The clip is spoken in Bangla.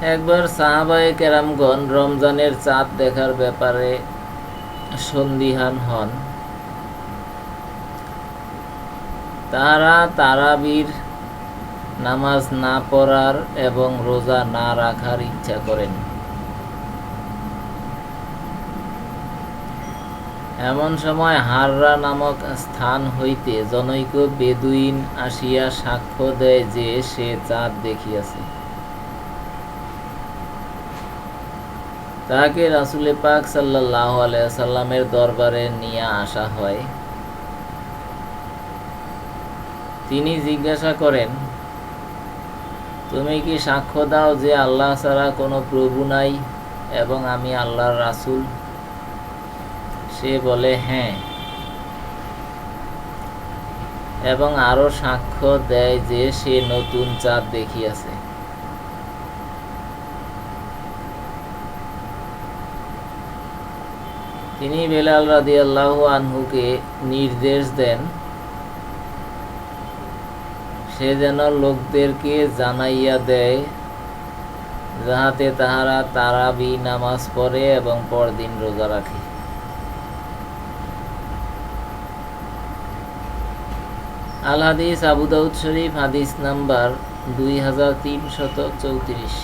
একবার সাহাবায়ে কেরামগণ রমজানের চাঁদ দেখার ব্যাপারে সন্দিহান হন। তারা তারাবির নামাজ না পড়ার এবং রোজা না রাখার ইচ্ছা করেন। এমন সময় হাররা নামক স্থান হইতে জনৈক বেদুইন আসিয়া সাক্ষ্য দেয় যে সে চাঁদ দেখিয়াছে। তাহাকে রাসুলে পাক সাল্লাহ সাল্লামের দরবারে নিয়ে আসা হয়। তিনি জিজ্ঞাসা করেন, তুমি কি সাক্ষ্য দাও যে আল্লাহ ছাড়া কোনো প্রভু নাই এবং আমি আল্লাহর রাসূল? সে বলে হ্যাঁ। এবং আরও সাক্ষ্য দেয় যে সে নতুন চাঁদ দেখিয়াছে। তিনি বেলাল রাদিয়াল্লাহু আনহুকে নির্দেশ দেন, সে যেন লোকদেরকে জানাইয়া দেয়, যাহাতে তাহারা তারাবি নামাজ পড়ে এবং পরদিন রোজা রাখে। আল হাদিস আবু দাউদ শরীফ হাদিস নাম্বার দুই হাজার তিনশত চৌত্রিশ।